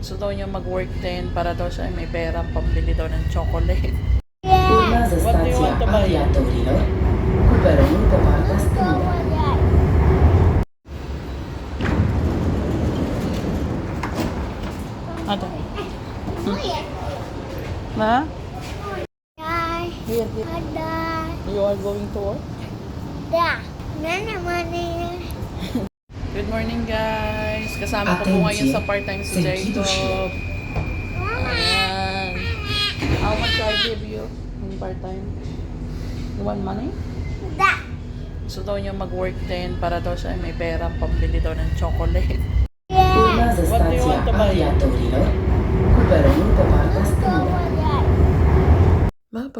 Gusto daw niya mag-work din para daw siya may pera pambili daw ng chocolate. Una sa stacja Aria Torino, Cuperone do Vargas Trinidad. Ada. Ma? Here, here. You are going to work? Yeah. Good morning, guys. Kasama ko po ngayon sa part-time si Jacob. Ayan. How much I give you in part-time? You want money? Da. Gusto daw niya mag-work din para daw siya may pera pambili daw ng chocolate. Yes. What do you want to buy?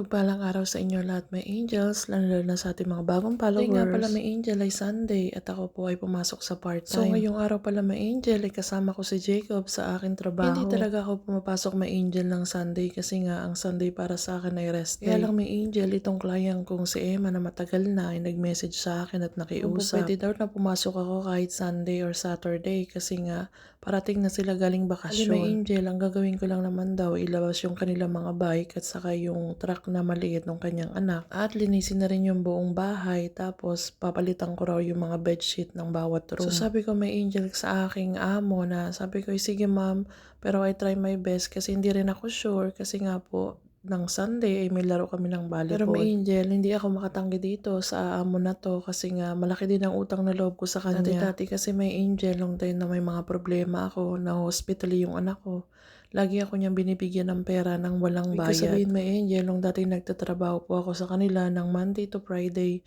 Mapagpalang araw sa inyo lahat may angels, lalo na sa ating mga bagong followers. nga pala may angel ay Sunday at ako po ay pumasok sa part-time. So ngayong araw pala may angel ay kasama ko si Jacob sa aking trabaho. Hindi talaga ako pumapasok may angel ng Sunday kasi nga ang Sunday para sa akin ay rest day. Kaya lang may angel itong client kong si Emma na matagal na ay nag-message sa akin at nakiusap. Kung pwede daw na pumasok ako kahit Sunday or Saturday kasi nga parating na sila galing bakasyon. may angel, ang gagawin ko lang naman daw ilabas yung kanilang mga bike at saka yung truck na maliit ng kanyang anak. At linisin na rin yung buong bahay tapos papalitan ko raw yung mga bedsheet ng bawat room. So sabi ko may angel sa aking amo na sabi ko sige ma'am pero I try my best kasi hindi rin ako sure kasi nga po ng Sunday ay may laro kami ng volleyball. Pero may angel, hindi ako makatanggi dito sa amo na to kasi nga malaki din ang utang na loob ko sa kanya. Dati-dati kasi may angel long time na may mga problema ako na hospitally yung anak ko. Lagi ako niyang binibigyan ng pera ng walang bayad. Ibig sabihin may angel, nung dati nagtatrabaho po ako sa kanila ng Monday to Friday,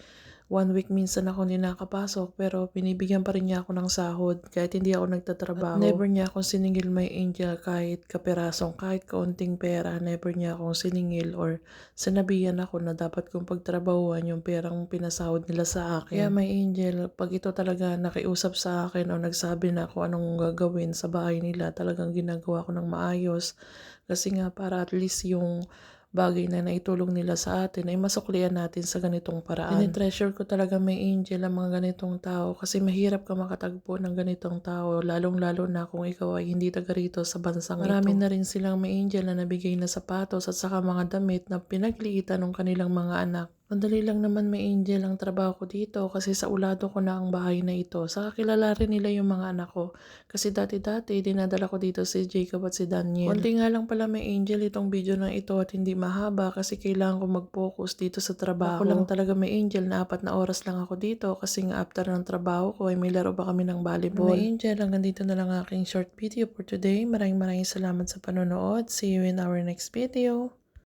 one week minsan ako hindi nakapasok pero binibigyan pa rin niya ako ng sahod kahit hindi ako nagtatrabaho. At never niya akong siningil may angel kahit kaperasong, kahit kaunting pera. Never niya akong siningil or sinabihan ako na dapat kong pagtrabahuan yung perang pinasahod nila sa akin. Kaya may angel, pag ito talaga nakiusap sa akin o nagsabi na kung anong gagawin sa bahay nila, talagang ginagawa ko ng maayos. Kasi nga para at least yung bagay na naitulong nila sa atin ay masuklian natin sa ganitong paraan. treasure ko talaga may angel ang mga ganitong tao kasi mahirap ka makatagpo ng ganitong tao lalong-lalo na kung ikaw ay hindi taga rito sa bansang Marami na rin silang may angel na nabigay na sapatos at saka mga damit na pinagliitan ng kanilang mga anak. Madali lang naman may angel ang trabaho ko dito kasi sa ulado ko na ang bahay na ito. Saka kilala rin nila yung mga anak ko. Kasi dati-dati dinadala ko dito si Jacob at si Daniel. Konti nga lang pala may angel itong video na ito at hindi mahaba kasi kailangan ko mag-focus dito sa trabaho. Ako lang talaga may angel na apat na oras lang ako dito kasi nga after ng trabaho ko ay may laro pa kami ng volleyball. May angel, hanggang dito na lang aking short video for today. Maraming maraming salamat sa panonood. See you in our next video.